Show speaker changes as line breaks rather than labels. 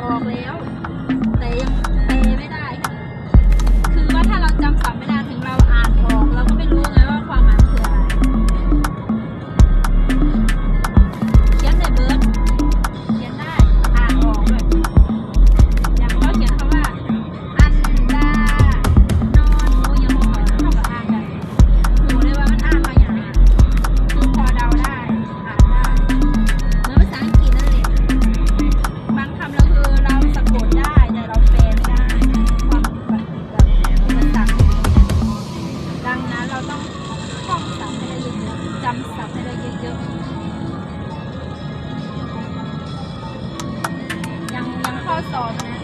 好，了。ำสับให้ได้เยอะๆยังยังข้อสอบนะ